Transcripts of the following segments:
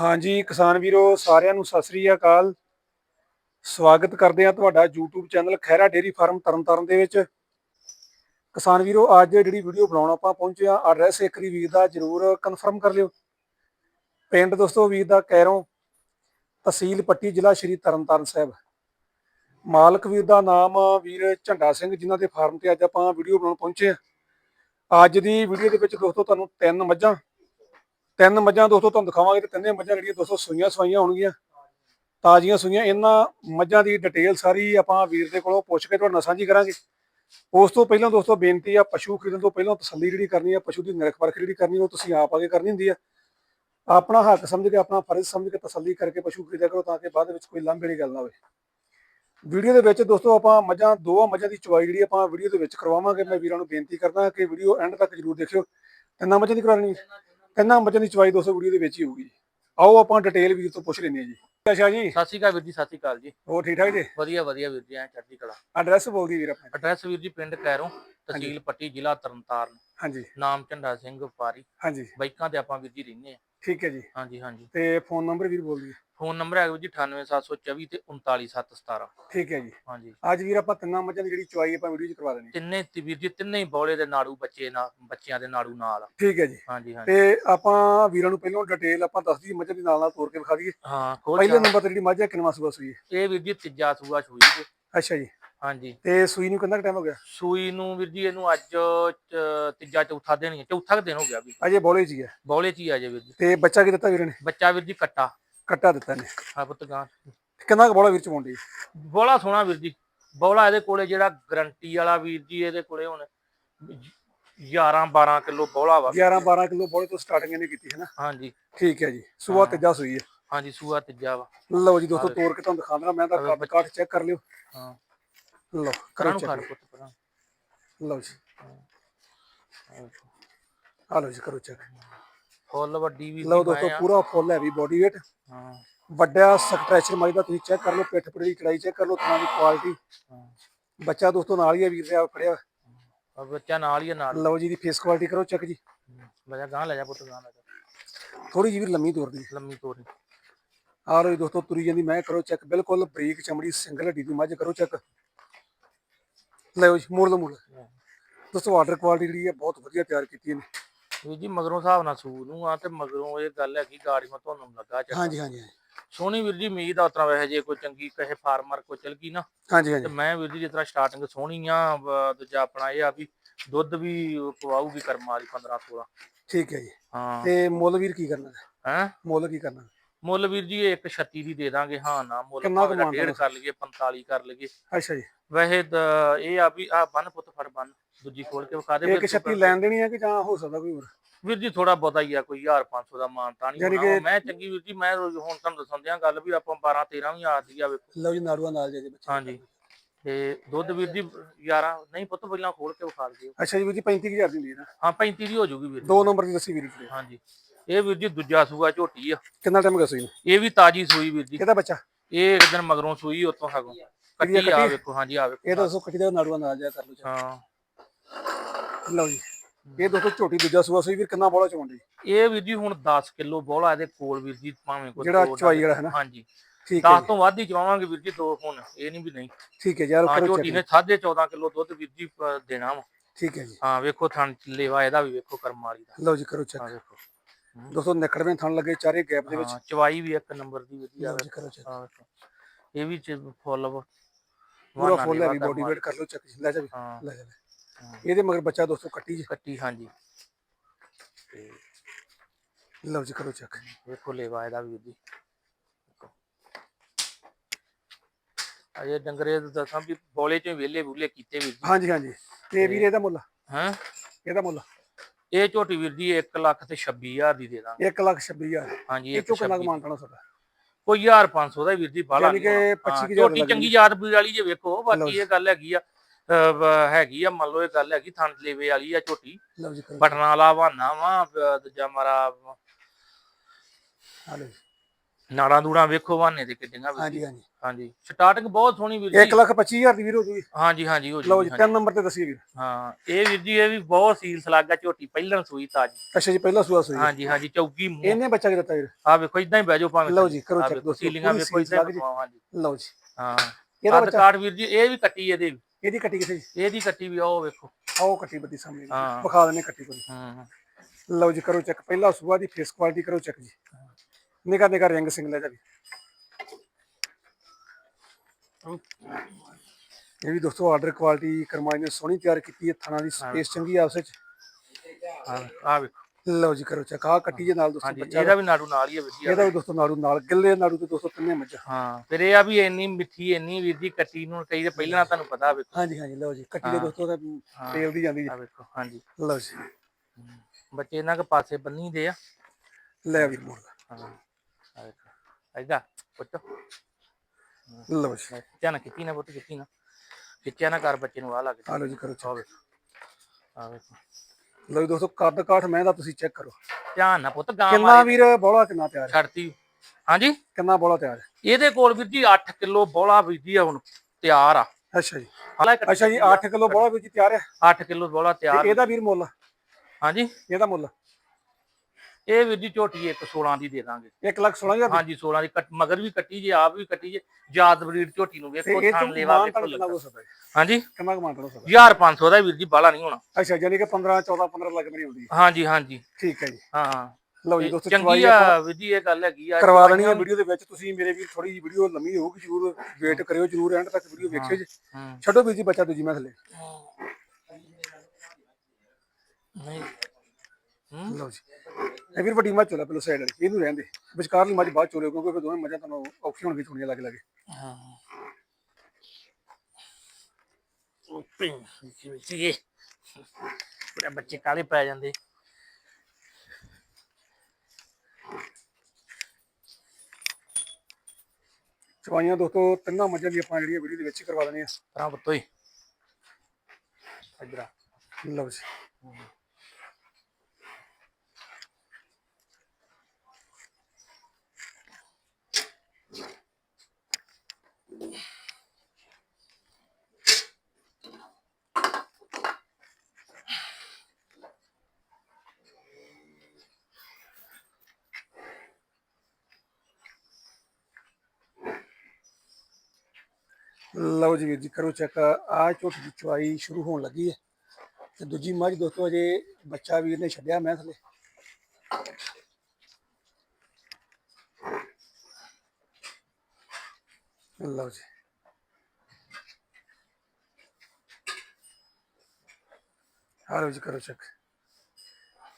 ਹਾਂਜੀ, ਕਿਸਾਨ ਵੀਰੋ, ਸਾਰਿਆਂ ਨੂੰ ਸਤਿ ਸ੍ਰੀ ਅਕਾਲ। ਸਵਾਗਤ ਕਰਦੇ ਆ ਤੁਹਾਡਾ YouTube channel Khaira dairy farm Tarn Taran ਦੇ ਵਿੱਚ। ਕਿਸਾਨ ਵੀਰੋ, ਅੱਜ ਜਿਹੜੀ ਵੀਡੀਓ ਬਣਾਉਣ ਆਪਾਂ ਪਹੁੰਚੇ ਆ ਐਡਰੈਸ ਇੱਕ ਵਾਰੀ ਵੀਰ ਦਾ ਜਰੂਰ ਕਨਫਰਮ ਕਰ ਲਿਓ। ਪਿੰਡ ਦੋਸਤੋ, ਵੀਰ ਦਾ ਕੈਰੋਂ ਤਹਿਸੀਲ ਪੱਟੀ ਜ਼ਿਲ੍ਹਾ ਸ਼੍ਰੀ ਤਰਨਤਾਰਨ ਸਾਹਿਬ। ਮਾਲਕ ਵੀਰ ਦਾ ਨਾਮ ਵੀਰ ਝੰਡਾ ਸਿੰਘ, ਜਿਨ੍ਹਾਂ ਦੇ ਫਾਰਮ ਤੇ ਅੱਜ ਆਪਾਂ ਵੀਡੀਓ ਬਣਾਉਣ ਪਹੁੰਚੇ ਆ ਅੱਜ ਦੀ ਵੀਡੀਓ ਦੇ ਵਿੱਚ ਦੋਸਤੋ, ਤੁਹਾਨੂੰ ਤਿੰਨ ਮੱਝਾਂ ਤਿੰਨ ਮੱਝਾਂ ਦੋਸਤੋ, ਤੁਹਾਨੂੰ ਦਿਖਾਵਾਂਗੇ ਤੇ ਤਿੰਨੇ ਮੱਝਾਂ ਜਿਹੜੀਆਂ ਦੋਸਤੋ ਸੂਈਆਂ ਸਵਾਈਆਂ ਹੋਣਗੀਆਂ, ਤਾਜ਼ੀਆਂ ਸੂਈਆਂ। ਇਹਨਾਂ ਮੱਝਾਂ ਦੀ ਡਿਟੇਲ ਸਾਰੀ ਆਪਾਂ ਵੀਰ ਦੇ ਕੋਲੋਂ ਪੁੱਛ ਕੇ ਤੁਹਾਡੇ ਨਾਲ ਸਾਂਝੀ ਕਰਾਂਗੇ। ਉਸ ਤੋਂ ਪਹਿਲਾਂ ਦੋਸਤੋ, ਬੇਨਤੀ ਆ, ਪਸ਼ੂ ਖਰੀਦਣ ਤੋਂ ਪਹਿਲਾਂ ਤਸੱਲੀ ਜਿਹੜੀ ਕਰਨੀ ਆ, ਪਸ਼ੂ ਦੀ ਨਿਰਖ ਪਰਖ ਜਿਹੜੀ ਕਰਨੀ, ਉਹ ਤੁਸੀਂ ਆਪ ਆਗੇ ਕਰਨੀ ਹੁੰਦੀ ਆ। ਆਪਣਾ ਹੱਕ ਸਮਝ ਕੇ, ਆਪਣਾ ਫਰਜ਼ ਸਮਝ ਕੇ ਤਸੱਲੀ ਕਰਕੇ ਪਸ਼ੂ ਖਰੀਦਿਆ ਕਰੋ ਤਾਂ ਕਿ ਬਾਅਦ ਵਿੱਚ ਕੋਈ ਲੰਬੇ ਵਾਲੀ ਗੱਲ ਨਾ ਹੋਵੇ। ਵੀਡੀਓ ਦੇ ਵਿੱਚ ਦੋਸਤੋ, ਆਪਾਂ ਮੱਝਾਂ, ਦੋਵਾਂ ਮੱਝਾਂ ਦੀ ਚੁਆਈ ਜਿਹੜੀ ਆਪਾਂ ਵੀਡੀਓ ਦੇ ਵਿੱਚ ਕਰਵਾਵਾਂਗੇ। ਮੈਂ ਵੀਰਾਂ ਨੂੰ ਬੇਨਤੀ ਕਰਦਾ ਕਿ ਵੀਡੀਓ ਐਂਡ ਤੱਕ ਜਰੂਰ ਦੇਖਿਓ। ਤਿੰਨਾਂ ਮੱਝਾਂ ਦੀ ਕਰਾਣੀ ਤਿੰਨਾਂ ਮੱਝਾਂ ਦੀ ਚੁਆਈ ਦੋਸਤੋ ਵੀਡੀਓ ਦੇ ਵਿੱਚ ਹੀ ਹੋਊਗੀ ਆਓ ਆਪਾਂ ਡਿਟੇਲ ਵੀਰ ਤੋਂ ਪੁੱਛ ਲੈਂਦੇ ਹਾਂ ਜੀ। ਅੱਛਾ ਜੀ। ਸਤਿ ਸ਼੍ਰੀ ਅਕਾਲ ਵੀਰ ਜੀ ਸਤਿ ਸ਼੍ਰੀ ਅਕਾਲ ਜੀ। ਹੋਰ ਠੀਕ ਠਾਕ ਜੀ? ਵਧੀਆ ਵਧੀਆ ਵੀਰ ਜੀ ਐ ਚੜ੍ਹਦੀ ਕਲਾ। ਐਡਰੈਸ ਬੋਲ ਦੀ ਵੀਰ ਆਪਣੇ। ਐਡਰੈਸ ਵੀਰ ਜੀ ਪਿੰਡ ਕੈਰੋਂ ਤਹਿਸੀਲ ਪੱਟੀ ਜ਼ਿਲ੍ਹਾ ਤਰਨਤਾਰਨ। ਹਾਂਜੀ। ਨਾਮ ਝੰਡਾ ਸਿੰਘ ਵਪਾਰੀ ਹਾਂਜੀ। ਬਾਈਕਾਂ ਤੇ ਆਪਾਂ ਵੀਰ ਜੀ ਰਹਿੰਦੇ ਆ ਠੀਕ ਹੈ ਜੀ। ਹਾਂਜੀ ਹਾਂਜੀ। ਤੇ ਫੋਨ ਨੰਬਰ ਵੀਰ ਬੋਲ ਦੀ ਫੋਨ ਨੰਬਰ ਹੈਗਾ ਜੀ 98724 ਤੇ 39717 ਠੀਕ ਹੈ ਜੀ। ਹਾਂਜੀ। ਅੱਜ ਵੀਰ ਆਪਾਂ ਤਿੰਨਾਂ ਮੱਝਾਂ ਦੀ ਜਿਹੜੀ ਚੁਆਈ ਆਪਾਂ ਵੀਡੀਓ 'ਚ ਕਰਵਾ ਦੇਣੀ। ਤਿੰਨੇ ਤੇ ਵੀਰ ਜੀ ਤਿੰਨੇ ਹੀ ਬੌਲੇ ਦੇ ਨਾੜੂ ਬੱਚੇ ਨਾਲ ਬੱਚਿਆਂ ਦੇ ਨਾੜੂ ਨਾਲ। ਠੀਕ ਹੈ ਜੀ। ਹਾਂਜੀ ਹਾਂਜੀ। ਤੇ ਆਪਾਂ ਵੀਰਾਂ ਨੂੰ ਪਹਿਲਾਂ ਡਿਟੇਲ ਆਪਾਂ ਦੱਸ ਦਈਏ ਮੱਝਾਂ ਦੀ ਨਾਲ ਨਾਲ ਤੋਰ ਕੇ ਵਿਖਾ ਦਈਏ। ਹਾਂ ਪਹਿਲੇ। ਨੰਬਰ ਤੇ ਜਿਹੜੀ ਮੱਝ ਹੈ ਕਿੰਨਵਾਂ ਸੂਆ ਸੂਈ ਹੈ? ਇਹ ਵੀਰ ਜੀ ਤੀਜਾ ਸੂਆ ਸੂਈ ਜੀ। ਅੱਛਾ ਜੀ। ਹਾਂਜੀ। ਤੇ ਸੂਈ ਨੂੰ ਕਿੰਨਾ ਟਾਈਮ ਹੋ ਗਿਆ? ਸੂਈ ਨੂੰ ਵੀਰ ਜੀ ਇਹਨੂੰ ਅੱਜ ਚ- ਤੀਜਾ ਚੌਥਾ ਦਿਨ ਹੀ ਹੈ, ਚੌਥਾ ਦਿਨ ਹੋ ਗਿਆ ਵੀ ਅਜੇ ਬੋਲੇ ਜੀ ਹੈ ਬੌਲੇ ਚ ਹੀ ਆ ਜੇ ਵੀਰ ਜੀ। ਤੇ ਬੱਚਾ ਕੀ ਦਿੱਤਾ ਵੀਰ ਨੇ? ਬੱਚਾ ਵੀਰ ਜੀ ਕੱਟਾ। ਕੱਟਾ ਦਿੱਤਾ ਨੇ ਆ ਪੁੱਤ ਗਾਂ। ਕਿੰਨਾ ਕੁ ਬੋਲਾ ਵੀਰ ਚ ਮੁੰਡੀ ਬੋਲਾ ਸੋਹਣਾ ਵੀਰ ਜੀ। ਬੋਲਾ ਇਹਦੇ ਕੋਲੇ ਜਿਹੜਾ ਗਰੰਟੀ ਵਾਲਾ ਵੀਰ ਜੀ ਇਹਦੇ ਕੋਲੇ ਹੁਣ 11 12 ਕਿਲੋ ਬੋਲਾ ਵਾ। 11 12 ਕਿਲੋ ਬੋਲੇ ਤੋਂ ਸਟਾਰਟਿੰਗ ਇਹਨੇ ਕੀਤੀ ਹੈ ਨਾ ਹਾਂਜੀ। ਠੀਕ ਹੈ ਜੀ। ਸੂਆ ਹਾਂ। ਤੀਜਾ ਸੂਈ ਹੈ। ਹਾਂਜੀ ਸੂਆ ਤੀਜਾ ਵਾ। ਲਓ ਜੀ ਦੋਸਤੋ ਹਾਂ। ਤੋਰ ਕੇ ਤੁਹਾਨੂੰ ਦਿਖਾਉਂਦਾ ਮੈਂ ਤਾਂ ਹਾਂ, ਕੱਟ ਚੈੱਕ ਕਰ ਲਿਓ। ਹਾਂ। ਲਓ ਕਰਾਂ ਕਰੋ ਪੁੱਤ ਪਰਾਂ ਲਓ ਜੀ। ਆ ਲਓ ਜੀ ਕਰੋ ਚੈੱਕ ਫੁੱਲ ਵੱਡੀ ਵੀ ਲਓ ਦੋਸਤੋ ਪੂਰਾ ਫੁੱਲ ਹੈਵੀ ਬੋਡੀ weight ਹਾਂ। ਵੱਡਾ ਸਟ੍ਰੈਚਰ ਮਾਈ ਦਾ ਤੁਸੀਂ ਚੈੱਕ ਕਰ ਲਓ ਪਿੱਠ ਪੜੀ ਚੜਾਈ ਚੈੱਕ ਕਰ ਲਓ ਥਾਂ ਦੀ ਕੁਆਲਿਟੀ ਹਾਂ। ਬੱਚਾ ਦੋਸਤੋ ਨਾਲ ਹੀ ਹੈ ਵੀਰ ਦੇ ਆ ਖੜਿਆ। ਆ ਬੱਚਾ ਨਾਲ ਹੀ ਆ ਨਾਲ। ਲਓ ਜੀ ਦੀ ਫੇਸ ਕੁਆਲਿਟੀ ਕਰੋ ਚੈੱਕ ਜੀ। ਬੱਚਾ ਗਾਂ ਲੈ ਜਾ ਪੁੱਤ ਗਾਂ ਲੈ ਜਾ। ਥੋੜੀ ਜਿਹੀ ਵੀ ਲੰਮੀ ਤੋਰਦੀ ਲੰਮੀ ਤੋਰੀ ਆ ਲਓ ਜੀ ਦੋਸਤੋ ਤੁਰੀ ਜਾਂਦੀ ਮੈਂ ਕਰੋ ਚੈੱਕ ਬਿਲਕੁਲ ਬਰੀਕ ਚਮੜੀ ਸਿੰਗਲ ਹੱਡੀ ਦੀ ਮੱਝ ਕਰੋ ਚੈੱਕ ਲਓ ਜੀ ਮੋੜ ਲਓ। ਦੋਸਤੋ ਵਾਟਰ ਕੁਆਲਿਟੀ ਜਿਹੜੀ ਹੈ ਬਹੁਤ ਵਧੀਆ ਤਿਆਰ ਕੀਤੀ ਇਹਨੇ। ਵੀਰ ਜੀ ਮਗਰੋਂ ਹਿਸਾਬ ਨਾਲ ਸੂ ਨੂੰ ਆ ਤੇ ਮਗਰੋਂ ਇਹ ਗੱਲ ਹੈ ਕਿ ਗਾੜੀ ਮੈਂ ਤੁਹਾਨੂੰ ਲੱਗਾ ਚੱਕ ਹਾਂਜੀ ਹਾਂਜੀ ਸੋਹਣੀ ਵੀਰ ਜੀ ਉਮੀਦ ਆ ਉਤਰਾ ਵੈਸੇ ਜੇ ਕੋਈ ਚੰਗੀ ਕਹੇ ਫਾਰਮਰ ਕੋ ਚਲ ਗਈ ਨਾ ਹਾਂਜੀ ਤੇ ਹਾਂਜੀ। ਮੈਂ ਵੀਰ ਜੀ ਜਿਸ ਤਰ੍ਹਾਂ ਸਟਾਰਟਿੰਗ ਸੋਹਣੀ ਆ ਵ- ਦੂਜਾ ਆਪਣਾ ਇਹ ਆ ਵੀ ਦੁੱਧ ਵੀ ਪਵਾਊਗੀ ਕਰਮ ਵਾਲੀ 15 16 ਠੀਕ ਹੈ ਜੀ। ਹਾਂ। ਤੇ ਮੁੱਲ ਵੀਰ ਕੀ ਕਰਨਾ? ਹੈ? ਹੈ? ਮੁੱਲ ਕੀ ਕਰਨਾ? ਮੁੱਲ ਵੀਰ ਜੀ ਇਹ ਇੱਕ 36 ਦੀ ਦੇ ਦਾਂਗੇ। ਹਾਂ ਨਾ ਮੁੱਲ ਕਿੰਨਾ ਭਾਵੇਂ ਡੇਢ ਕਰ ਲਈਏ 45 ਕਰ ਲਈਏ। ਅੱਛਾ ਜੀ। ਵੈਸੇ ਤਾਂ ਇਹ ਆ ਵੀ ਆ ਬੰਨ ਪੁੱਤ ਫੜ ਬੰਨ ਦੂਜੀ ਖੋਲ ਕੇ ਵਿਖਾ ਦੇ ਇੱਕ ਛੱਤੀ ਲੈਣ ਦੇਣੀ ਹੈ ਕਿ ਜਾਂ ਹੋ ਸਕਦਾ ਕੋਈ ਹੋਰ? ਵੀਰ ਜੀ ਥੋੜਾ ਬਹੁਤਾ ਹੀ ਆ ਕੋਈ 1500 ਦਾ ਮਾਨਤਾ ਨਹੀਂ ਯਾਨੀ ਹੋਣਾ। ਕਿ- ਮੈਂ ਚੰਗੀ ਵੀਰ ਜੀ ਮੈਂ ਰੋਜ਼ ਹੁਣ ਤੁਹਾਨੂੰ ਦੱਸਣ ਦਿਆਂ ਗੱਲ ਵੀ ਆਪਾਂ 12 13 ਵੀ ਆਦੀ ਆ ਵੇਖੋ। ਲਓ ਜੀ ਨਾੜੂਆ ਨਾਲ ਜੇ ਬੱਚੇ। ਹਾਂਜੀ। ਤੇ ਦੁੱਧ ਵੀਰ ਜੀ 11 ਨਹੀਂ ਪੁੱਤ ਪਹਿਲਾਂ ਖੋਲ ਕੇ ਵਿਖਾ ਦਿਓ। ਅੱਛਾ ਜੀ ਵੀਰ ਜੀ 35000 ਦੀ ਹੈ ਨਾ। ਹਾਂ 35 ਦੀ ਹੋ ਜਾਊਗੀ ਵੀਰ ਜੀ। ਦੋ ਨੰਬਰ ਦੀ ਦੱਸੀ ਵੀਰ ਜੀ। ਹਾਂਜੀ। ਇਹ ਵੀਰ ਜੀ ਦੂਜਾ ਸੂਆ ਝੋਟੀ ਆ। ਕਿੰਨਾ ਟਾਈਮ ਹੋ ਗਿਆ ਸੂਈ ਨੂੰ? ਇਹ ਵੀ ਤਾਜੀ ਸੂਈ ਵੀਰ ਜੀ। ਇਹਦਾ ਬੱਚਾ? ਇਹ ਇੱਕ ਦਿਨ ਮਗਰੋਂ ਸੂਈ ਉਤੋਂ ਸਗੋਂ। ਕੱਟੀ ਆ? ਵੇਖੋ ਹਾਂਜੀ ਆ ਵੇਖੋ। ਇਹ ਦੱਸੋ ਕੱਟੀ ਦਾ ਨਾੜੂਆ ਨਾਲ ਜਾ ਕਰ ਲਓ। ਹਾਂ। ਲਓ ਜੀ। ਇਹ ਦੋਸਤੋ ਝੋਟੀ ਦੂਜਾ ਸੂਆ ਸੂਈ ਵੀਰ ਕਿੰਨਾ ਬੋਲਾ ਚੋਂਦੀ ਇਹ ਵੀਰ ਜੀ ਹੁਣ 10 ਕਿਲੋ ਬੋਲਾ ਇਹਦੇ ਕੋਲ ਵੀਰ ਜੀ ਭਾਵੇਂ ਕੋਈ ਜਿਹੜਾ ਚਵਾਈ ਵਾਲਾ ਹੈ ਨਾ? ਹਾਂਜੀ। ਠੀਕ ਹੈ 10 ਜੀ, ਤੋਂ ਵੱਧ ਹੀ ਚਵਾਵਾਂਗੇ ਵੀਰ ਜੀ ਦੋ ਹੁਣ। ਇਹ ਨਹੀਂ ਵੀ ਨਹੀਂ। ਠੀਕ ਹੈ ਯਾਰ ਕਰੋ ਝੋਟੀ ਨੇ ਸਾਢੇ 14 ਕਿਲੋ ਦੁੱਧ ਵੀਰ ਜੀ ਦੇਣਾ ਵਾ। ਠੀਕ ਹੈ ਜੀ। ਹਾਂ ਵੇਖੋ ਥਣ ਲੇਵਾ ਇਹਦਾ ਵੀ ਵੇਖੋ ਕਰਮ ਵਾਲੀ ਦਾ। ਲਓ ਜੀ ਕਰੋ ਚੈੱਕ। ਹਾਂ ਵੇਖੋ। ਦੋਸਤੋ ਨਿਕੜਵੇਂ ਥਣ ਲੱਗੇ ਚਾਰੇ ਗੈਪ ਦੇ ਵਿੱਚ। ਹਾਂ ਚਵਾਈ ਵੀ ਇੱਕ ਨੰਬਰ ਦੀ ਵਧੀਆ ਲਓ ਜੀ ਕਰੋ ਹਾਂ ਇਹ ਵੀ ਚ ਫੁੱਲ ਵਾ- ਪੂਰਾ ਫੁੱਲ ਹੈਵੀ ਬੋਡੀ weight ਕਰ ਲਓ ਚੈੱਕ ਲੈ ਜਾ ਵੀ ਹਾਂ। ਲੈ ਜਾ ਲੈ। ਹਾਂ। ਇਹਦੇ ਮਗਰ ਬੱਚਾ ਦੋਸਤੋ ਕੱਟੀ ਜੀ। ਕੱਟੀ ਹਾਂਜੀ। ਤੇ ਲਓ ਜੀ ਕਰੋ ਚੈੱਕ ਵੇਖੋ ਲੇਵਾ ਇਹਦਾ ਵੀ ਜੀ। ਅਜੇ ਡੰਗਰੇ ਦਾ ਦੱਸਾਂ ਵੀ ਬੋਲੇ ਚੋਂ ਵਿਹਲੇ ਬੁਲੇ ਕੀਤੇ ਵੀਰ ਜੀ। ਹਾਂਜੀ ਹਾਂਜੀ। ਤੇ ਵੀਰ ਇਹਦਾ ਮੁੱਲ? ਹਾਂ? ਇਹਦਾ ਮੁੱਲ? ਇਹ ਝੋਟੀ ਵੀਰ ਜੀ 1 ਲੱਖ ਤੇ 26000 ਦੀ ਦੇ ਦਾਂਗੇ। 1 ਲੱਖ 26000 ਹਾਂਜੀ ਇਹ ਕੁ 26 ਮਾਨਤਾਣਾ ਤੁਹਾਡਾ ਕੋਈ 1500 ਦਾ ਵੀਰ ਜੀ ਬਾਲਾ ਯਾਨੀ ਕਿ 25,000 ਝੋਟੀ। ਚੰਗੀ ਯਾਦ ਬੂਈ ਵਾਲੀ ਜੇ ਵੇਖੋ ਬਾਕੀ। ਇਹ ਗੱਲ ਹੈਗੀ ਆ ਹੈਗੀ ਆ ਮੰਨ ਲਓ ਇਹ ਗੱਲ ਹੈਗੀ ਥਣ ਲੇਵੇ ਵਾਲੀ ਆ ਝੋਟੀ। ਬਟਨਾ ਵਾਲਾ ਬਹਾਨਾ ਵਾ ਦੂਜਾ ਮਾਰਾ ਜੀ। ਨਾੜਾਂ ਦੂੜਾਂ ਵੇਖੋ ਵਾਨੇ ਦੇ ਕਿੱਡੀਆਂ ਵੀਰ ਹਾਂਜੀ ਹਾਂਜੀ। ਹਾਂਜੀ। ਸਟਾਰਟਿੰਗ ਬਹੁਤ ਸੋਹਣੀ ਵੀਰ 1 ਜੀ ਲੱਖ 25000 ਦੀ ਵੀਰ ਹੋ ਜੂਗੀ ਹਾਂਜੀ ਹਾਂਜੀ ਹੋ ਲਓ ਜੀ ਤਿੰਨ ਨੰਬਰ ਤੇ ਦੱਸੀਏ ਵੀਰ। ਹਾਂ ਇਹ ਵੀਰ ਜੀ ਇਹ ਵੀ ਬਹੁਤ ਸੀਲ ਸਲਾਗਾ ਝੋਟੀ ਪਹਿਲਾਂ ਸੂਈ ਤਾਜੀ। ਅੱਛਾ ਜੀ ਪਹਿਲਾ ਸੂਆ ਸੂਈ। ਹਾਂਜੀ ਹਾਂਜੀ ਚੌਗੀ ਮੂੰਹ। ਇਹਨੇ ਬੱਚਾ ਕਿ ਦਿੱਤਾ ਵੀਰ? ਆ ਵੇਖੋ ਇਦਾਂ ਹੀ ਬਹਿ ਜਾਓ ਭਾਵੇਂ। ਲਓ ਜੀ, ਕਰੋ ਵੇਖੋ, ਦੋਸਤੋ, ਸੀਲਿੰਗਾਂ ਵੇਖੋ ਇਦਾਂ। ਹਾਂਜੀ। ਲਓ ਜੀ। ਹਾਂ। ਇਹਦਾ ਬੱਚਾ ਕਾਠ ਵੀਰ ਜੀ ਇਹ ਵੀ ਕੱਟੀ ਇਹਦੇ ਵੀ। ਇਹਦੀ ਕੱਟੀ ਕਿੱਥੇ ਜੀ? ਇਹਦੀ ਕੱਟੀ ਵੀ ਉਹ ਵੇਖੋ। ਆਓ ਕੱਟੀ ਬੱਤੀ ਸਾਹਮਣੇ। ਵਿਖਾ ਦਿੰਦੇ ਕੱਟੀ ਕੋਈ ਹੂੰ। ਲਓ ਜੀ ਕਰੋ ਚੈੱਕ ਪਹਿਲਾ ਸੂਆ ਦੀ ਫੇਸ ਕੁਆਲਿਟੀ ਕਰੋ ਚੈੱਕ ਜੀ। ਨਿਕਾ ਨਿਕਾ ਰਿੰਗ ਸਿੰਗਲ ਹੈ ਜੀ ਇਹ ਵੀ ਦੋਸਤੋ ਆਰਡਰ ਕੁਆਲਿਟੀ ਕਰਮਾਈ ਨੇ ਸੋਹਣੀ ਤਿਆਰ ਕੀਤੀ ਹੈ ਥਾਣਾ ਦੀ ਸਪੇਸ ਚੰਗੀ ਆ ਉਸ ਵਿੱਚ। ਆ ਵੇਖੋ। ਲਓ ਜੀ ਕਰੋ ਚੈੱਕ ਕੱਟੀ ਦੇ ਨਾਲ ਦੋਸਤੋ ਬੱਚਾ ਇਹਦਾ ਵੀ ਨਾੜੂ ਨਾਲ ਹੀ ਹੈ ਜੀ ਇਹਦਾ ਵੀ ਦੋਸਤੋ ਨਾੜੂ ਨਾਲ ਗਿੱਲੇ ਨਾੜੂ ਤੇ ਦੋਸਤੋ ਤਿੰਨੇ ਮੱਝਾਂ। ਹਾਂ ਫਿਰ ਇਹ ਆ ਵੀ ਇੰਨੀ ਮਿੱਠੀ ਇੰਨੀ ਵੀਰ ਜੀ ਕੱਟੀ ਨੂੰ ਕਈ ਤੇ ਪਹਿਲਾਂ ਤੁਹਾਨੂੰ ਪਤਾ ਵੇਖੋ। ਹਾਂਜੀ ਹਾਂਜੀ ਲਓ ਜੀ ਕੱਟੀ ਦੇ ਦੋਸਤੋ ਦਾ ਤੇਲ ਦੀ ਜਾਂਦੀ ਜੀ। ਆ ਵੇਖੋ ਹਾਂਜੀ। ਲਓ ਜੀ। ਬੱਚੇ ਇਹਨਾਂ ਕੇ ਪਾਸੇ ਬੰਨੀ ਦੇ ਆ। ਲੈ ਵੀ ਮੋੜ। ਹਾਂ। ਖਿੱਚਿਆ ਨਾ ਖਿੱਚੀ ਨਾ ਪੁੱਤ ਖਿੱਚੀ ਨਾ ਖਿੱਚਿਆ ਨਾ ਕਰ ਬੱਚੇ ਨੂੰ ਆ ਲੱਗ ਆ ਲਓ ਜੀ ਕਰੋ ਆ ਵੇਖੋ ਆ ਵੇਖੋ ਲਓ ਜੀ ਦੋਸਤੋ ਕੱਦ ਕਾਠ ਮੈਂ ਦਾ ਤੁਸੀਂ ਚੈੱਕ ਕਰੋ ਧਿਆਨ ਨਾ ਪੁੱਤ ਗਾਂ ਕਿੰਨਾ ਵੀਰ ਬੋਲਾ ਕਿੰਨਾ ਤਿਆਰ ਛੱਡਤੀ ਹਾਂਜੀ ਕਿੰਨਾ ਬੋਲਾ ਤਿਆਰ ਇਹਦੇ ਕੋਲ ਵੀਰ ਜੀ 8 ਕਿਲੋ ਬੋਲਾ ਵੀਰ ਜੀ ਹੁਣ ਤਿਆਰ ਆ ਅੱਛਾ ਜੀ ਅੱਛਾ ਜੀ 8 ਕਿਲੋ ਬੋਲਾ ਵਿੱਚ ਤਿਆਰ ਹੈ 8 ਕਿਲੋ ਬੋਲਾ ਤਿਆਰ ਇਹਦਾ ਵੀਰ ਮੁੱਲ ਹਾਂਜੀ ਇਹਦਾ ਮੁੱਲ ਇਹ ਵੀਰ ਜੀ ਝੋਟੀ ਇੱਕ 16 ਦੀ ਦੇ ਦਾਂਗੇ। 1 ਲੱਖ 16000 ਦੀ? ਹਾਂਜੀ 16 ਦੀ ਮਗਰ ਵੀ ਕੱਟੀ ਜੇ ਆਪ ਵੀ ਕੱਟੀ ਜੇ ਯਾਦ ਬਰੀਡ ਝੋਟੀ ਨੂੰ ਵੇਖੋ ਥਾਂ ਲੇਵਾ ਵੇਖੋ ਹਾਂਜੀ? ਕਿੰਨਾ ਕੁ ਮਾਨ ਤਾਂ ਹੋ? ਸਕਦਾ 1500 ਦਾ ਵੀਰ ਜੀ ਬਾਲਾ ਨਹੀਂ ਹੋਣਾ। ਅੱਛਾ ਯਾਨੀ ਕਿ 15 14 15 ਲੱਖ ਬਣੀ ਹੁੰਦੀ ਹਾਂਜੀ ਹਾਂਜੀ। ਠੀਕ ਹੈ ਜੀ। ਹਾਂ। ਲਓ ਜੀ ਦੋਸਤੋ ਚੰਗੀ ਆ ਜੀ ਇਹ ਗੱਲ ਹੈਗੀ ਆ। ਕਰਵਾ ਦੇਣੀ ਹੈ ਵੀਡੀਓ ਦੇ ਵਿੱਚ। ਤੁਸੀਂ ਮੇਰੇ ਵੀ ਥੋੜੀ ਜਿਹੀ ਵੀਡੀਓ ਲੰਮੀ ਹੋਊਗੀ ਜਰੂਰ ਵੇਟ ਕਰਿਓ ਜਰੂਰ ਐਂਡ ਤੱਕ ਵੀਡੀਓ ਵੇਖਿਓ ਜੀ। ਛੱਡੋ ਵੀਰ ਜੀ ਬੱਚਾ ਦੂਜੀ ਮੈਂ ਥੱਲੇ। ਨਹੀਂ ਲਓ ਜੀ। ਇਹ ਵੀਰ ਵੱਡੀ ਮੱਝ ਚੋਲਾ ਪਹਿਲਾਂ ਸਾਈਡ ਵਾਲੀ ਇਹਨੂੰ ਰਹਿੰਦੇ ਵਿਚਕਾਰਲੀ ਮੱਝ ਬਾਅਦ ਚੋਲੇ ਕਿਉਂਕਿ ਫਿਰ ਦੋਵੇਂ ਮੱਝਾਂ ਤੁਹਾਨੂੰ ਔਖੀ ਹੋਣਗੇ ਚੁਣੀਆਂ ਲੱਗ ਲੱਗੇ। ਹਾਂ। ਪਿੰਗ ਜੀ ਪੂਰੇ ਬੱਚੇ ਕਾਲੇ ਪੈ ਜਾਂਦੇ। ਚਵਾਈਆਂ ਦੋਸਤੋ ਤਿੰਨਾਂ ਮੱਝਾਂ ਦੀ ਆਪਾਂ ਜਿਹੜੀਆਂ ਵੀਡੀਓ ਦੇ ਵਿੱਚ ਹੀ ਕਰਵਾ ਦੇਣੀਆਂ ਤਰਾ ਪੁੱਤੋਈ ਇਧਰ ਲਓ ਜੀ। ਲਓ ਜੀ ਵੀਰ ਜੀ, ਕਰੋ ਚੈੱਕ ਆ ਝੋਟੀ ਦੀ ਚਵਾਈ ਸ਼ੁਰੂ ਹੋਣ ਲੱਗੀ ਹੈ। ਤੇ ਦੂਜੀ ਮੱਝ ਦੋਸਤੋ, ਅਜੇ ਬੱਚਾ ਵੀਰ ਨੇ ਛੱਡਿਆ ਮੈਂ ਥੱਲੇ। ਲਓ ਜੀ। ਆ ਜੀ, ਕਰੋ ਚੈੱਕ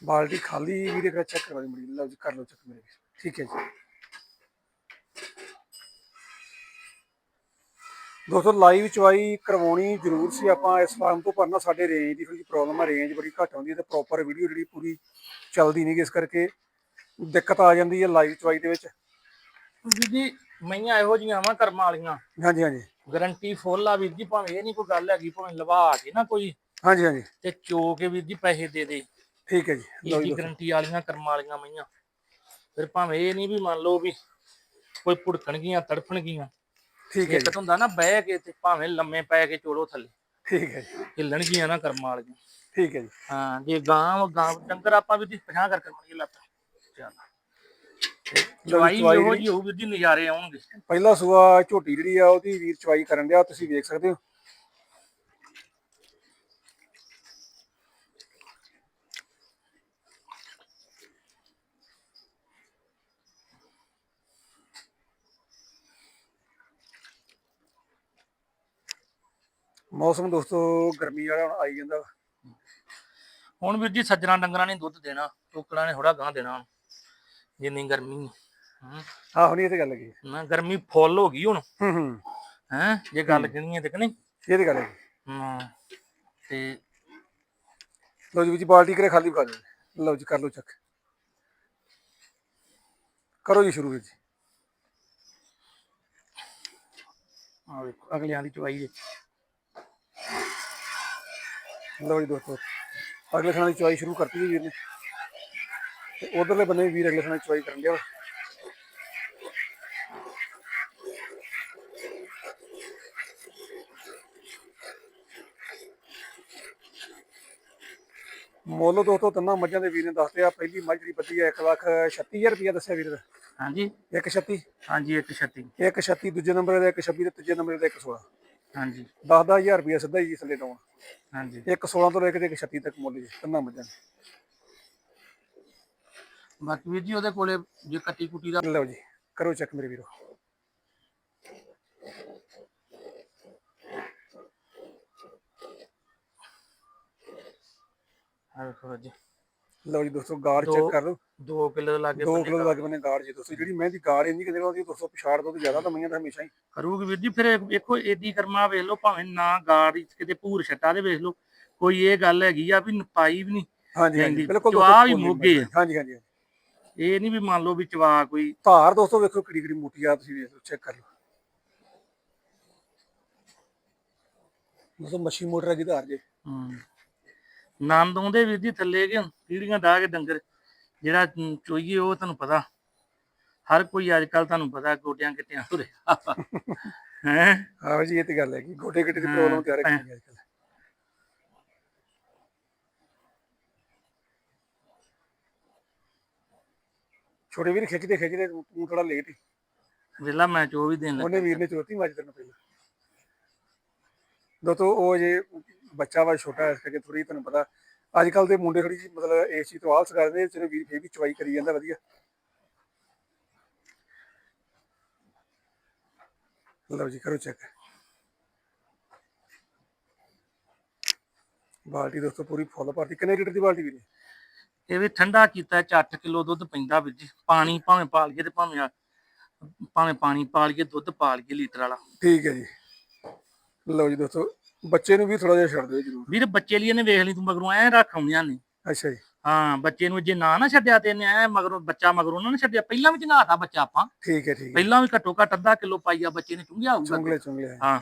ਬਾਲਟੀ ਖਾਲੀ ਵੀਰੇ ਕਰਾ ਚੈੱਕ ਕਰਵਾ ਦੇ ਮੜੀ ਲਓ ਜੀ, ਕਰ ਲਓ ਚੈੱਕ ਮੇਰੇ ਵੀਰ ਠੀਕ ਹੈ ਜੀ। ਦੋਸਤੋ ਲਾਈਵ ਚਵਾਈ ਕਰਵਾਉਣੀ ਜ਼ਰੂਰ ਸੀ। ਆਪਾਂ ਇਸ ਫਾਰਮ ਤੋਂ ਪਰ ਸਾਡੇ ਰੇਂਜ ਦੀ ਥੋੜੀ ਪ੍ਰੋਬਲਮ ਆ। ਰੇਂਜ ਬੜੀ ਘੱਟ ਆਉਂਦੀ ਹੈ ਤੇ ਪ੍ਰੋਪਰ ਵੀਡੀਓ ਜਿਹੜੀ ਪੂਰੀ ਚੱਲਦੀ ਨਹੀਂ ਇਸ ਕਰਕੇ। ਦਿੱਕਤ ਆ ਜਾਂਦੀ ਹੈ ਲਾਈਵ ਚਵਾਈ ਦੇ ਵਿੱਚ। ਜੀ ਮਈਆਂ ਇਹੋ ਜੀਆਂ ਵਾ ਕਰਮਾਂ ਵਾਲੀਆਂ। ਹਾਂਜੀ ਹਾਂਜੀ। ਗਰੰਟੀ ਫੁੱਲ ਆ ਵੀਰ ਜੀ ਭਾਵੇਂ ਇਹ ਨਹੀਂ ਕੋਈ ਗੱਲ ਹੈਗੀ ਭਾਵੇਂ ਲਵਾ ਕੇ ਨਾ ਕੋਈ ਹਾਂਜੀ ਹਾਂਜੀ। ਤੇ ਚੋ ਕੇ ਵੀਰ ਜੀ ਪੈਸੇ ਦੇ ਦੇ। ਠੀਕ ਹੈ ਜੀ ਲਓ ਇਹ ਜੀ ਗਰੰਟੀ ਵਾਲੀਆਂ ਕਰਮਾਂ ਵਾਲੀਆਂ ਮਈਆਂ। ਫਿਰ ਭਾਵੇਂ ਇਹ ਨਹੀਂ ਵੀ ਮੰਨ ਲਓ ਵੀ ਕੋਈ ਭੁੜਕਣਗੀਆਂ ਤੜਫਣਗੀਆਂ। ਠੀਕ ਹੈ ਇੱਕ ਹੁੰਦਾ ਨਾ ਬਹਿ ਕੇ ਤੇ ਭਾਵੇਂ ਲੰਮੇ ਪੈ ਕੇ ਚੋਲੋ ਥੱਲੇ। ਠੀਕ ਹੈ ਜੀ। ਹਿੱਲਣਗੀਆਂ ਨਾ ਕਰਮਾਂ ਵਾਲੀਆਂ। ਠੀਕ ਹੈ ਜੀ। ਹਾਂ ਜੇ ਗਾਂ ਗਾਂ ਡੰਗਰ ਆਪਾਂ ਵੀ 50 ਕਰਕੇ ਮਣੀ ਲੱਤ। ਚੱਲ। ਚਵਾਈ ਇਹੋ ਜੀ ਹੋਊ ਵੀਰ ਜੀ ਨਜ਼ਾਰੇ ਆਉਣਗੇ। ਪਹਿਲਾ ਸੂਆ ਝੋਟੀ ਜਿਹੜੀ ਆ ਉਹਦੀ ਵੀਰ ਚਵਾਈ ਕਰਨ ਡਿਆ ਤੁਸੀਂ ਵੇਖ ਸਕਦੇ ਹੋ। ਮੌਸਮ ਦੋਸਤੋ ਗਰਮੀ ਵਾਲਾ ਹੁਣ ਆਈ ਜਾਂਦਾ। ਹੁਣ ਵੀਰ ਜੀ ਸੱਜਣਾ ਡੰਗਰਾਂ ਨੇ ਦੁੱਧ ਦੇਣਾ ਟੋਕੜਾਂ ਨੇ ਥੋੜਾ ਗਾਂ ਦੇਣਾ ਹੁਣ। ਜਿੰਨੀ ਗਰਮੀ ਹੂੰ। ਆਹੋ ਨਹੀਂ ਇਹ ਤੇ ਗੱਲ ਹੈਗੀ। ਨਾ ਗਰਮੀ ਫੁੱਲ ਹੋ ਗਈ ਹੁਣ। ਹੂੰ ਹੂੰ। ਹੈ ਜੇ ਗੱਲ ਕਰੀਏ ਤੇ ਕਿ ਨਹੀਂ? ਇਹ ਤੇ ਗੱਲ ਹੈ ਹਾਂ ਤੇ ਲਓ ਜੀ ਵਿੱਚ ਬਾਲਟੀ ਕਰੇ ਖਾਲੀ ਖਾ ਲਓ ਜੀ ਕਰ ਲਓ ਚੱਕ। ਕਰੋ ਜੀ ਸ਼ੁਰੂ ਵਿੱਚ ਆ ਵੇਖੋ ਅਗਲਿਆਂ ਦੀ ਚਵਾਈ ਜੇ ਲਓ ਜੀ ਦੋਸਤੋ ਅਗਲੇ ਖਾਣੇ ਦੀ ਚੁਆਈ ਸ਼ੁਰੂ ਕਰਤੀ ਜੀ ਵੀਰ ਨੇ ਤੇ ਉਧਰਲੇ ਬੰਨੇ ਵੀ ਵੀਰ ਅਗਲੇ ਸਮਾਂ ਚੁਆਈ ਕਰਨ ਗਿਆ ਮੁੱਲ ਦੋਸਤੋ ਤਿੰਨਾਂ ਮੱਝਾਂ ਦੇ ਵੀਰ ਨੇ ਦੱਸਦੇ ਆ ਪਹਿਲੀ ਮੱਝ ਜਿਹੜੀ ਬੱਦੀ ਹੈ 1 ਲੱਖ 36000 ਰੁਪਇਆ ਦੱਸਿਆ ਵੀਰ ਦਾ ਹਾਂਜੀ। 136 ਹਾਂਜੀ 136 136 ਦੂਜੇ ਨੰਬਰ ਦਾ 126 ਤੇ ਤੀਜੇ ਨੰਬਰ ਦਾ 116 ਹਾਂਜੀ। 10000 ਰੁਪਇਆ ਸਿੱਧਾ ਹੀ ਥੱਲੇ ਡਾਉਣ। ਹਾਂਜੀ। 116 ਤੋਂ ਲੈ ਕੇ 136 ਤੱਕ ਮੁੱਲ ਜੀ ਤਿੰਨਾਂ ਮੱਝਾਂ ਬਾਕੀ ਵੀਰ ਜੀ ਉਹਦੇ ਕੋਲੇ ਜੇ ਕੱਟੀ ਕੁੱਟੀ ਦਾ ਲਓ ਜੀ ਕਰੋ ਚੈੱਕ ਮੇਰੇ ਵੀਰੋ ਆ ਵੇਖੋ ਜੀ ਲਓ ਜੀ ਦੋਸਤੋ ਦੋ- ਚੈੱਕ ਕਰ ਲਓ 2 ਕਿਲੋ ਲਾਗੇ 2 ਬੰਨੇ ਕਿਲੋ ਲੱਗ ਬਨੇ ਗਾੜ ਜੀ ਦੋਸਤੋ ਜਿਹੜੀ ਮਹਿੰਦੀ ਗਾੜ ਇੰਨੀ ਕਿਤੇ ਉਹਦੀ ਦੋਸਤੋ ਪਿਛਾੜ ਤੋਂ ਜ਼ਿਆਦਾ ਤਾਂ ਮਈਆਂ ਤਾਂ ਹਮੇਸ਼ਾ ਹੀ ਕਰੂਗੀ ਵੀਰ ਜੀ ਫਿਰ ਵੇਖੋ ਏਦੀ ਕਰਮਾ ਵੇਖ ਲਓ ਭਾਵੇਂ ਨਾ ਵਿੱਚ ਕਿਤੇ ਭੂਰ ਛੱਟਾ ਦੇ ਵੇਖ ਲਓ ਕੋਈ ਇਹ ਗੱਲ ਹੈਗੀ ਆ ਵੀ ਪਾਈ ਵੀ ਨਹੀਂ ਹਾਂਜੀ। ਬਿਲਕੁਲ ਫੁੱਲ ਮੋਗੇ ਆ। ਹਾਂਜੀ ਹਾਂਜੀ ਹਾਂਜੀ। ਇਹ ਨਹੀਂ ਵੀ ਮੰਨ ਲਓ ਵੀ ਚਵਾ ਕੋਈ ਧਾਰ ਦੋਸਤੋ ਵੇਖੋ ਕਿੜੀ ਕਿੜੀ ਮੋਟੀ ਆ ਤੁਸੀਂ ਵੇਖ ਲਓ ਚੈੱਕ ਕਰ ਲਓ। ਦੋਸਤੋ ਮੱਛੀ ਮੋਟਰ ਹੈਗੀ ਧਾਰ ਜੇ। ਹਮ, ਨੰਦ ਆਉਂਦੇ ਵੀਰ ਜੀ ਥੱਲੇ ਕਿ ਕੀੜੀਆਂ ਡਾਹ ਕੇ ਡੰਗਰ ਜਿਹੜਾ ਚੋਈਏ ਉਹ ਤੁਹਾਨੂੰ ਪਤਾ। ਹਰ ਕੋਈ ਅੱਜ ਕੱਲ ਤੁਹਾਨੂੰ ਪਤਾ ਗੋਟਿਆਂ ਕਿੱਟਿਆਂ ਤੁਰੇ ਹੈ? ਆਹੋ ਜੀ ਇਹ ਤੇ ਗੱਲ ਹੈਗੀ ਗੋਡੇ ਗਿੱਟੇ ਦੀ ਹਾਂ, ਪ੍ਰੋਬਲਮ ਤਿਆਰ ਹਾਂ। ਰੱਖੀ ਅੱਜ ਕੱਲ ਛੋਟੇ ਵੀਰ ਖਿੱਚਦੇ ਖਿੱਚਦੇ ਤੂੰ ਤੂੰ ਥੋੜਾ ਲੇਟ ਹੀ ਵੇਲਾ ਮੈਂ ਚੋ ਵੀ ਦੇਣ ਲੱਗਾ ਉਹਨੇ ਵੀਰ ਨੇ ਚੋਤੀ ਮੱਝ ਤੈਨੂੰ ਪਹਿਲਾਂ। ਦੋਤੋ ਉਹ ਜੇ ਬੱਚਾ ਵਾ ਛੋਟਾ ਇਸ ਕਰਕੇ ਥੋੜੀ ਤੁਹਾਨੂੰ ਪਤਾ। ਅੱਜ ਕੱਲ ਦੇ ਮੁੰਡੇ ਥੋੜੀ ਜੀ ਮਤਲਬ ਇਸ ਚੀਜ਼ ਤੋਂ ਆਲਸ ਕਰਦੇ ਚਲੋ ਵੀਰ ਫੇਰ ਵੀ ਚਵਾਈ ਕਰੀ ਜਾਂਦਾ ਵਧੀਆ। ਲਓ ਜੀ ਕਰੋ ਚੈੱਕ ਬਾਲਟੀ ਦੋਸਤੋ ਪੂਰੀ ਫੁੱਲ ਭਰਤੀ। ਕਿੰਨੇ ਲੀਟਰ ਦੀ ਬਾਲਟੀ ਵੀਰੇ? ਇਹ ਵੀ ਠੰਡਾ ਕੀਤਾ 8 ਕਿਲੋ ਦੁੱਧ ਪੈਂਦਾ ਵੀਰ ਜੀ। ਪਾਣੀ ਭਾਵੇਂ ਪਾ ਲਈਏ ਤੇ ਭਾਵੇਂ ਆ- ਭਾਵੇਂ ਪਾਣੀ ਪਾ ਲਈਏ ਦੁੱਧ ਪਾ ਲਈਏ ਲੀਟਰ ਵਾਲਾ। ਠੀਕ ਹੈ ਜੀ। ਲਓ ਜੀ ਦੋਸਤੋ ਬੱਚੇ ਨੂੰ ਵੀ ਥੋੜਾ ਜਿਹਾ ਛੱਡ ਦਿਓ ਜਰੂਰ। ਵੀਰ ਬੱਚੇ ਲਈ ਇਹਨੇ ਵੇਖ ਲਈ ਤੂੰ ਮਗਰੋਂ ਐ ਰੱਖ ਆਉਂਦੀਆਂ ਨੇ। ਅੱਛਾ ਜੀ। ਹਾਂ ਬੱਚੇ ਨੂੰ ਜੇ ਨਾ ਨਾ ਛੱਡਿਆ ਤੇ ਇਹਨੇ ਐ ਮਗਰੋਂ ਬੱਚਾ ਮਗਰੋਂ ਨਾ ਛੱਡਿਆ। ਪਹਿਲਾਂ ਵੀ ਚੰਗਾਤਾ ਬੱਚਾ ਆਪਾਂ। ਠੀਕ ਹੈ ਠੀਕ ਹੈ। ਪਹਿਲਾਂ ਵੀ ਘੱਟੋ ਘੱਟ ਅੱਧਾ ਕਿਲੋ ਪਾਈਆ ਬੱਚੇ ਨੇ ਚੁੰਗਿਆ ਹੋਊਗਾ। ਚੁੰਗਲੇ ਚੁੰਗਲੇ। ਹਾਂ।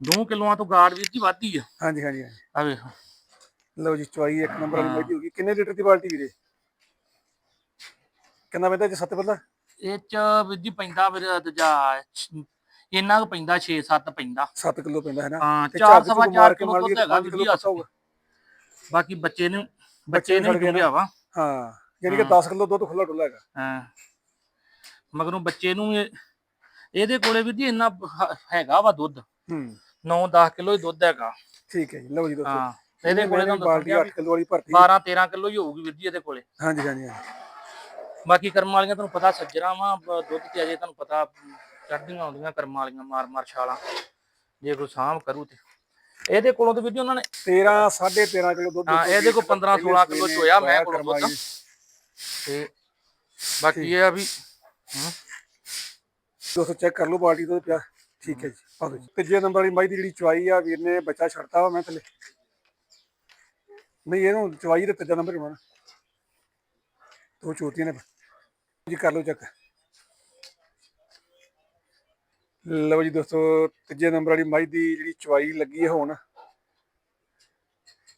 2 ਕਿਲੋਆਂ ਤੋਂ ਗਾੜ ਵੀਰ ਜੀ ਵੱਧਦੀ ਆ। ਹਾਂਜੀ ਹਾਂਜੀ ਹਾਂਜੀ। ਆ ਵੇਖੋ। ਲਓ ਜੀ ਚੁਆਈ ਇੱਕ ਨੰਬਰ ਵਾਲੀ ਮੱਝ ਹੋ ਗਈ। ਕਿੰਨੇ ਲੀਟਰ ਦੀ ਬਾਲਟੀ ਵੀਰੇ? ਕਿੰਨਾ ਪੈਂਦਾ ਜੀ ਸੱਤ ਬੰਦਾ? ਇਹ ਚ ਵੀਰ ਜੀ ਪੈਂਦਾ ਫਿਰ ਦੂਜਾ ਇੰਨਾ ਕੁ ਪੈਂਦਾ 6-7 ਪੈਂਦਾ। 7 ਕਿਲੋ ਪੈਂਦਾ ਹੈ ਨਾ? ਹਾਂ ਤੇ 4 ਝੱਗ ਸਵਾ ਝੁੱਗ 4 ਮਾਰ ਕੇ ਕਿਲੋ ਦੁੱਧ ਹੈਗਾ ਵੀਰ ਜੀ ਹੋਊਗਾ। ਬਾਕੀ ਬੱਚੇ ਨੂੰ ਬੱਚੇ ਨੂੰ। ਚੁੰਗਿਆ ਵਾ ਹਾਂ ਯਾਨੀ ਕਿ ਹਾਂ। 10 ਕਿਲੋ ਦੁੱਧ ਖੁੱਲਾ ਡੁੱਲਾ ਹੈਗਾ। ਹਾਂ। ਮਗਰੋਂ ਬੱਚੇ ਨੂੰ ਇਹ- ਇਹਦੇ ਕੋਲੇ ਵੀਰ ਜੀ ਇੰਨਾ ਹੈਗਾ ਵਾ ਦੁੱਧ। ਹੂੰ। 9-10 ਕਿਲੋ ਹੀ ਦੁੱਧ ਹੈਗਾ। ਠੀਕ ਹੈ ਜੀ ਲਓ ਜੀ ਦੋਸਤੋ। ਹਾਂ। ਇਹਦੇ ਕੋਲੇ ਤਾਂ ਬਾਲਟੀ 8 ਕਿਲੋ ਵਾਲੀ ਭਰਤੀ। 12-13 ਕਿਲੋ ਹੀ ਹੋਊਗੀ ਵੀਰ ਜੀ ਇਹਦੇ ਕੋਲੇ। ਹਾਂਜੀ ਹਾਂਜੀ ਬਾਕੀ ਕਰਮ ਵਾਲੀਆਂ ਤੁਹਾਨੂੰ ਪਤਾ ਸੱਜਣਾ ਵਾ ਦੁੱਧ ਤੇ ਅਜੇ ਤੁਹਾਨੂੰ ਪਤਾ ਚੜ੍ਹਦੀਆਂ ਆਉਂਦੀਆਂ ਕਰਮ ਵਾਲੀਆਂ ਮਾਰ ਮਾਰ ਛਾਲਾਂ। ਜੇ ਕੋਈ ਸਾਂਭ ਕਰੂ ਤੇ। ਇਹਦੇ ਕੋਲੋਂ ਤੇ ਵੀਰ ਜੀ ਉਹਨਾਂ ਨੇ 13 13.5 ਕਿਲੋ ਦੁੱਧ ਹਾਂ, ਇਹਦੇ ਕੋਲ 15 16 ਕਿਲੋ ਚੋਇਆ ਮੈਂ ਕੋਲ ਦੁੱਧ। ਤੇ ਬਾਕੀ ਇਹ ਆ ਵੀ ਦੋਸਤੋ ਚੈੱਕ ਕਰ ਲਓ ਬਾਲਟੀ ਤੋਂ ਪਿਆ। ਠੀਕ ਹੈ ਜੀ ਆ ਲਓ ਜੀ। ਤੀਜੇ ਨੰਬਰ ਵਾਲੀ ਮੱਝ ਦੀ ਜਿਹੜੀ ਚੁਆਈ ਆ ਵੀਰ ਨੇ ਬੱਚਾ ਛੱਡਤਾ ਵਾ ਮੈਂ ਥੱਲੇ। ਨਹੀਂ, ਇਹਨੂੰ ਚੁਆਈ ਤੇ ਤੀਜਾ ਨੰਬਰ ਹੋਣਾ ਦੋ ਚੋਤੀਆਂ ਨੇ। ਜੀ, ਕਰ ਲਓ ਚੈੱਕ ਲਓ ਜੀ ਦੋਸਤੋ, ਤੀਜੇ ਨੰਬਰ ਵਾਲੀ ਮੱਝ ਦੀ ਜਿਹੜੀ ਚੁਆਈ ਲੱਗੀ ਹੈ ਹੁਣ।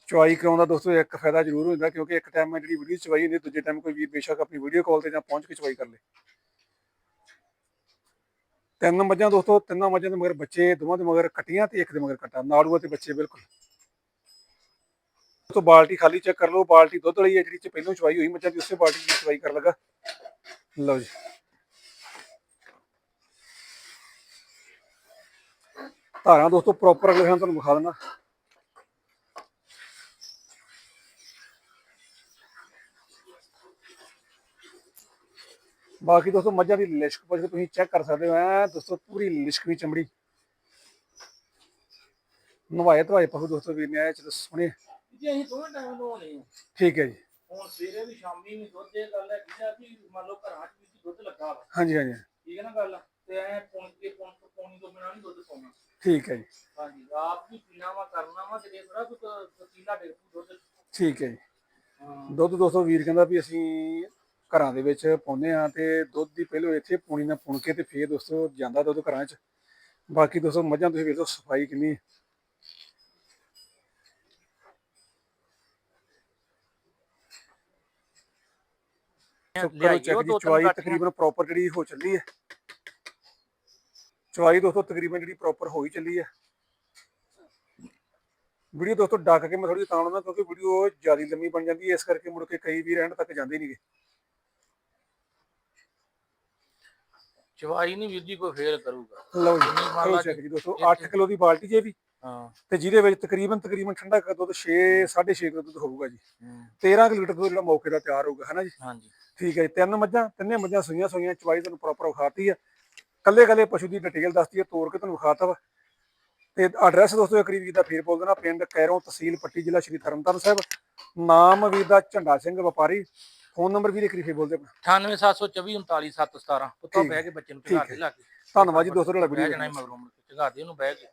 ਚੁਆਈ ਕਰਾਉਣ ਦਾ ਦੋਸਤੋ, ਇੱਕ ਫਾਇਦਾ ਜ਼ਰੂਰ ਹੁੰਦਾ, ਕਿਉਂਕਿ ਇੱਕ ਟਾਈਮ ਜਿਹੜੀ ਵੀਡੀਓ ਚੁਆਈ ਹੁੰਦੀ, ਦੂਜੇ ਟਾਈਮ ਕੋਈ ਵੀਰ ਬੇਸ਼ੱਕ ਆਪਣੀ ਵੀਡੀਓ ਕਾਲ ਤੇ ਜਾਂ ਪਹੁੰਚ ਕੇ ਚੁਆਈ ਕਰ ਲੇ। ਤਿੰਨ ਮੱਝਾਂ ਦੋਸਤੋ, ਤਿੰਨਾਂ ਮੱਝਾਂ ਦੇ ਮਗਰ ਬੱਚੇ, ਦੋਵਾਂ ਦੇ ਮਗਰ ਕੱਟੀਆਂ ਤੇ ਇੱਕ ਦੇ ਮਗਰ ਕੱਟਾ। ਨਾੜੂਆ ਤੇ ਬੱਚੇ, ਬਿਲਕੁਲ। ਦੋਸਤੋ ਬਾਲਟੀ ਖਾਲੀ ਚੈੱਕ ਕਰ ਲਓ, ਬਾਲਟੀ ਦੁੱਧ ਵਾਲੀ ਹੈ ਜਿਹੜੀ ਚ ਪਹਿਲਾਂ ਚੁਆਈ ਹੋਈ ਮੱਝਾਂ ਦੀ ਉਸੇ ਬਾਲਟੀ ਦੀ ਚੁਆਈ ਕਰਨ ਲੱਗਾ। ਲਓ ਜੀ। ਧਾਰਾਂ ਦੋਸਤੋ ਪ੍ਰੋਪਰ ਅਗਲੇ ਖਾਨ ਤੁਹਾਨੂੰ ਵਿਖਾ ਦਿੰਦਾ। ਬਾਕੀ ਦੋਸਤੋ, ਮੱਝਾਂ ਦੀ ਲਿਸ਼ਕ ਪੁੱਛ ਕੇ ਤੁਸੀਂ ਚੈੱਕ ਕਰ ਸਕਦੇ ਹੋ, ਐ ਦੋਸਤੋ, ਪੂਰੀ ਲਿਸ਼ਕਵੀਂ ਚਮੜੀ। ਨਵਾਏ ਧਵਾਏ ਪਹੂ ਦੋਸਤੋ, ਵੀਰ ਨੇ ਆਏ ਚਲੋ ਸੋਹਣੇ ਜੀ ਅਸੀਂ ਦੋਵੇਂ ਟਾਈਮ ਨਹਾਉਣੇ ਆ ਠੀਕ ਹੈ ਜੀ। ਹੁਣ ਸਵੇਰੇ ਵੀ ਸ਼ਾਮੀ ਵੀ ਦੁੱਧ ਇਹ ਗੱਲ ਆ ਕਿ ਮੰਨ ਲਓ ਘਰਾਂ 'ਚ ਵੀ ਦੁੱਧ ਲੱਗਾ ਵਾ। ਹਾਂਜੀ ਹਾਂਜੀ। ਠੀਕ ਹੈ ਨਾ ਗੱਲ? ਤੇ ਐ ਪੌਣੀ ਕੇ ਪੌਣੀ ਤੋਂ ਪੌਣੀ ਤੋਂ ਬਿਨਾਂ ਨਹੀਂ ਦੁੱਧ ਪਾਉਣਾ। ਠੀਕ ਹੈ ਜੀ। ਹਾਂਜੀ ਆਪ ਵੀ ਪੀਣਾ ਵਾ ਕਰਨਾ ਵਾ ਤੇ ਥੋੜਾ ਕੋਈ ਪਤੀਲਾ ਡੇਢ ਕੁ ਦੁੱਧ। ਠੀਕ ਹੈ ਜੀ। ਹਾਂ। ਦੁੱਧ ਦੋਸਤੋ ਵੀਰ ਕਹਿੰਦਾ ਵੀ ਅਸੀਂ ਘਰਾਂ ਦੇ ਵਿੱਚ ਪਾਉਂਦੇ ਆ ਤੇ ਦੁੱਧ ਦੀ ਪਹਿਲੋਂ ਇੱਥੇ ਪੂਣੀ ਨਾਲ ਪੁਣ ਕੇ ਤੇ ਫੇਰ ਦੋਸਤੋ ਜਾਂਦਾ ਦੁੱਧ ਘਰਾਂ 'ਚ। ਬਾਕੀ ਦੋਸਤੋ ਮੱਝਾਂ ਤੁਸੀਂ ਵੇਖੋ ਸਫ਼ਾਈ ਕਿੰਨੀ ਕਰੋ ਚੈੱਕ ਜੀ ਦੋ ਗਾਠੀਆਂ। ਤਕਰੀਬਨ ਪ੍ਰੋਪਰ ਜਿਹੜੀ ਹੋ ਚੱਲੀ ਹੈ। ਚੁਆਈ ਦੋਸਤੋ ਤਕਰੀਬਨ ਜਿਹੜੀ ਪ੍ਰੋਪਰ ਹੋ ਹੀ ਚੱਲੀ ਹੈ। ਵੀਡੀਓ ਦੋਸਤੋ ਡੱਕ ਕੇ ਮੈਂ ਥੋੜੀ ਤਾਂ ਲਾਉਣਾ ਕਿਉਂਕਿ ਵੀਡੀਓ ਜ਼ਿਆਦਾ ਲੰਮੀ ਬਣ ਜਾਂਦੀ ਹੈ ਇਸ ਕਰਕੇ ਮੁੜ ਕੇ ਕਈ ਵੀਰ ਐਂਡ ਤੱਕ ਜਾਂਦੇ ਨਹੀਂਗੇ ਚਵਾਈ ਨਹੀਂ ਵੀਰ ਜੀ ਕੋਈ ਫੇਲ ਕਰੂਗਾ। ਲਓ ਜੀ ਕਰੋ ਚੈੱਕ ਜੀ ਦੋਸਤੋ ਇੱਥੇ- 8 ਕਿਲੋ ਦੀ ਬਾਲਟੀ ਜੇ ਵੀ ਹਾਂ। ਤੇ ਜਿਹਦੇ ਵਿੱਚ ਤਕਰੀਬਨ ਤਕਰੀਬਨ ਠੰਡਾ ਕਰ ਦੁੱਧ 6 6.5 ਕਿਲੋ ਦੁੱਧ ਹੋਊਗਾ ਜੀ। ਹੂੰ, 13 ਕਿਲੋ ਲੀਟਰ ਦੁੱਧ ਜਿਹੜਾ ਮੌਕੇ ਦਾ ਤਿਆਰ ਹੋਊਗਾ ਹਨਾ ਜੀ? ਹਾਂਜੀ। ਠੀਕ ਹੈ ਜੀ ਤਿੰਨ ਮੱਝਾਂ ਤਿੰਨੇ ਮੱਝਾਂ ਸੂਈਆਂ ਸੂਈਆਂ ਚਵਾਈ ਤੁਹਾਨੂੰ ਪ੍ਰੋਪਰ ਵਿਖਾਤੀ ਆ। ਕੱਲੇ ਕੱਲੇ ਪਸ਼ੂ ਦੀ ਡਿਟੇਲ ਦੱਸਤੀ ਹੈ ਤੋੜ ਕੇ ਤੁਹਾਨੂੰ ਵਿਖਾਤਾ ਵਾ। ਤੇ ਐਡਰੈਸ ਦੋਸਤੋ ਇੱਕ ਵੀਰ ਦਾ ਫੇਰ ਬੋਲ ਦੇਣਾ ਪਿੰਡ ਕੈਰੋਂ ਤਹਿਸੀਲ ਪੱਟੀ ਜ਼ਿਲ੍ਹਾ ਸ਼੍ਰੀ ਤਰਨਤਾਰਨ ਸਾਹਿਬ। ਨਾਮ ਵੀਰ ਦਾ ਝੰਡਾ ਸਿੰਘ ਵਪਾਰੀ ਫੋਨ ਨੰਬਰ ਵੀਰ ਇੱਕ ਵਾਰੀ ਫੇਰ ਬੋਲ ਦੇ ਆਪਣਾ। 98724 39717 ਉੱਤੋਂ ਬਹਿ ਕੇ ਬੱਚੇ ਨੂੰ ਚਗਾ ਕੇ ਲਾ ਕੇ। ਧੰਨਵਾਦ ਜੀ ਦੋਸਤੋ ਤੁਹਾਡਾ ਵੀਡੀਓ। ਚਗਾ ਦੇ ਉਹਨੂੰ ਬਹਿ ਕੇ।